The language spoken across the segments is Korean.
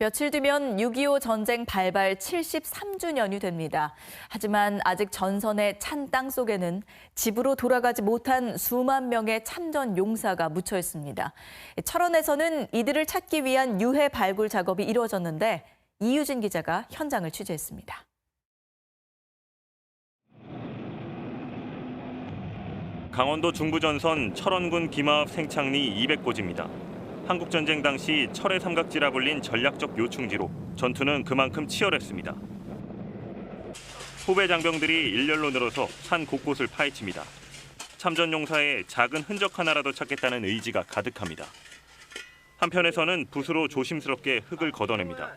며칠 뒤면 6.25 전쟁 발발 73주년이 됩니다. 하지만 아직 전선의 찬 땅 속에는 집으로 돌아가지 못한 수만 명의 참전 용사가 묻혀 있습니다. 철원에서는 이들을 찾기 위한 유해 발굴 작업이 이루어졌는데 이유진 기자가 현장을 취재했습니다. 강원도 중부전선 철원군 김하읍 생창리 200고지입니다. 한국전쟁 당시 철의 삼각지라 불린 전략적 요충지로 전투는 그만큼 치열했습니다. 후배 장병들이 일렬로 늘어서 산 곳곳을 파헤칩니다. 참전 용사의 작은 흔적 하나라도 찾겠다는 의지가 가득합니다. 한편에서는 붓으로 조심스럽게 흙을 걷어냅니다.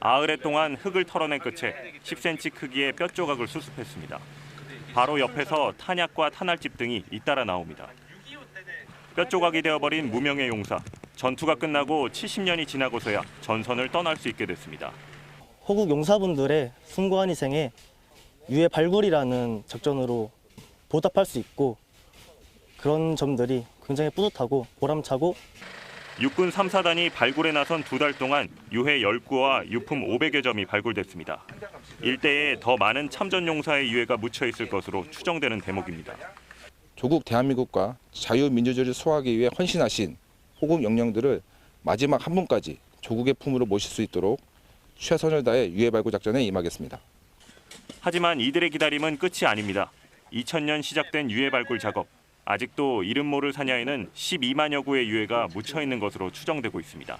아흘에 동안 흙을 털어낸 끝에 10cm 크기의 뼈 조각을 수습했습니다. 바로 옆에서 탄약과 탄알집 등이 잇따라 나옵니다. 뼈 조각이 되어버린 무명의 용사. 전투가 끝나고 70년이 지나고서야 전선을 떠날 수 있게 됐습니다. 호국 용사분들의 숭고한 희생에 유해 발굴이라는 작전으로 보답할 수 있고 그런 점들이 굉장히 뿌듯하고 보람차고 육군 3사단이 발굴에 나선 두 달 동안 유해 10구와 유품 500여 점이 발굴됐습니다. 일대에 더 많은 참전 용사의 유해가 묻혀 있을 것으로 추정되는 대목입니다. 조국 대한민국과 자유민주주의를 수호하기 위해 헌신하신 호국 영령들을 마지막 한 분까지 조국의 품으로 모실 수 있도록 최선을 다해 유해 발굴 작전에 임하겠습니다. 하지만 이들의 기다림은 끝이 아닙니다. 2000년 시작된 유해 발굴 작업. 아직도 이름 모를 사냐에는 12만여 구의 유해가 묻혀 있는 것으로 추정되고 있습니다.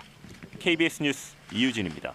KBS 뉴스 이유진입니다.